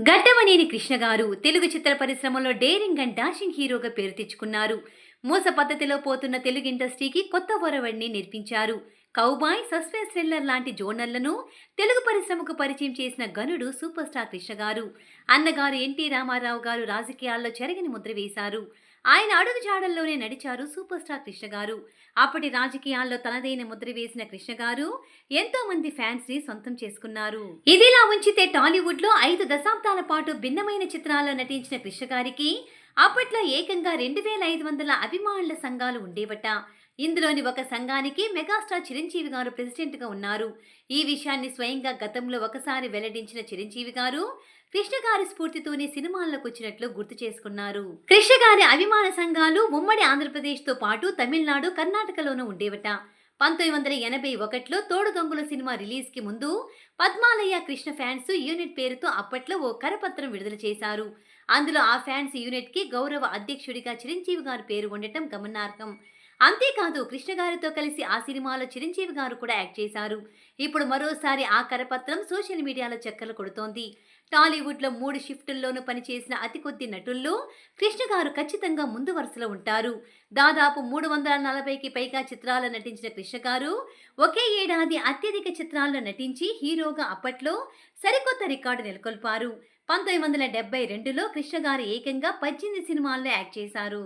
గడ్డమనేని కృష్ణ గారు తెలుగు చిత్ర పరిశ్రమలో daring and dashing హీరోగా పేరు తెచ్చుకున్నారు. మోస పద్ధతిలో పోతున్న తెలుగు ఇండస్ట్రీకి కొత్త ఒరవడిని నేర్పించారు. కౌబాయ్ సస్పెన్స్ థ్రిల్లర్ లాంటి జోనర్లను తెలుగు పరిశ్రమకు పరిచయం చేసిన గనుడు సూపర్ స్టార్ కృష్ణ గారు. అన్నగారు ఎన్టీ రామారావు గారు రాజకీయాల్లో చెరగని ముద్ర వేశారు. ఆయన అడుగు జాడల్లోనే నడిచారు సూపర్ స్టార్ కృష్ణ గారు. అప్పటి రాజకీయాల్లో తనదైన ముద్ర వేసిన కృష్ణ గారు ఎంతో మంది ఫ్యాన్స్ని సొంతం చేసుకున్నారు. ఇదిలా ఉంచితే టాలీవుడ్లో ఐదు దశాబ్దాల పాటు భిన్నమైన చిత్రాల్లో నటించిన కృష్ణ గారికి అప్పట్లో ఏకంగా రెండు వేల ఐదు వందల అభిమానుల సంఘాలు ఉండేవట. ఇందులోని ఒక సంఘానికి మెగాస్టార్ చిరంజీవి గారు ప్రెసిడెంట్గా ఉన్నారు. ఈ విషయాన్ని స్వయంగా గతంలో ఒకసారి వెల్లడించిన చిరంజీవి గారు కృష్ణ గారి స్ఫూర్తితోనే సినిమాల్లోకి వచ్చినట్లు గుర్తు చేసుకున్నారు. కృష్ణ గారి అభిమాన సంఘాలు ఉమ్మడి ఆంధ్రప్రదేశ్తో పాటు తమిళనాడు కర్ణాటకలోనూ ఉండేవట. పంతొమ్మిది వందల ఎనభై ఒకటిలో తోడు దొంగల సినిమా రిలీజ్కి ముందు పద్మాలయ్య కృష్ణ ఫ్యాన్స్ యూనిట్ పేరుతో అప్పట్లో ఓ కరపత్రం విడుదల చేశారు. అందులో ఆ ఫ్యాన్స్ యూనిట్కి గౌరవ అధ్యక్షుడిగా చిరంజీవి గారి పేరు ఉండటం గమనార్హం. అంతేకాదు కృష్ణ గారితో కలిసి ఆ సినిమాలో చిరంజీవి గారు కూడా యాక్ట్ చేశారు. ఇప్పుడు మరోసారి ఆ కరపత్రం సోషల్ మీడియాలో చక్కర్లు కొడుతోంది. టాలీవుడ్లో మూడు షిఫ్టుల్లోనూ పనిచేసిన అతి కొద్ది నటుల్లో కృష్ణ గారు ఖచ్చితంగా ముందు వరుసలో ఉంటారు. దాదాపు మూడు వందల నలభైకి పైగా చిత్రాల్లో నటించిన కృష్ణ గారు ఒకే ఏడాది అత్యధిక చిత్రాల్లో నటించి హీరోగా అప్పట్లో సరికొత్త రికార్డు నెలకొల్పారు. పంతొమ్మిది వందల డెబ్బై రెండులో కృష్ణ గారు ఏకంగా పద్దెనిమిది సినిమాల్లో యాక్ట్ చేశారు.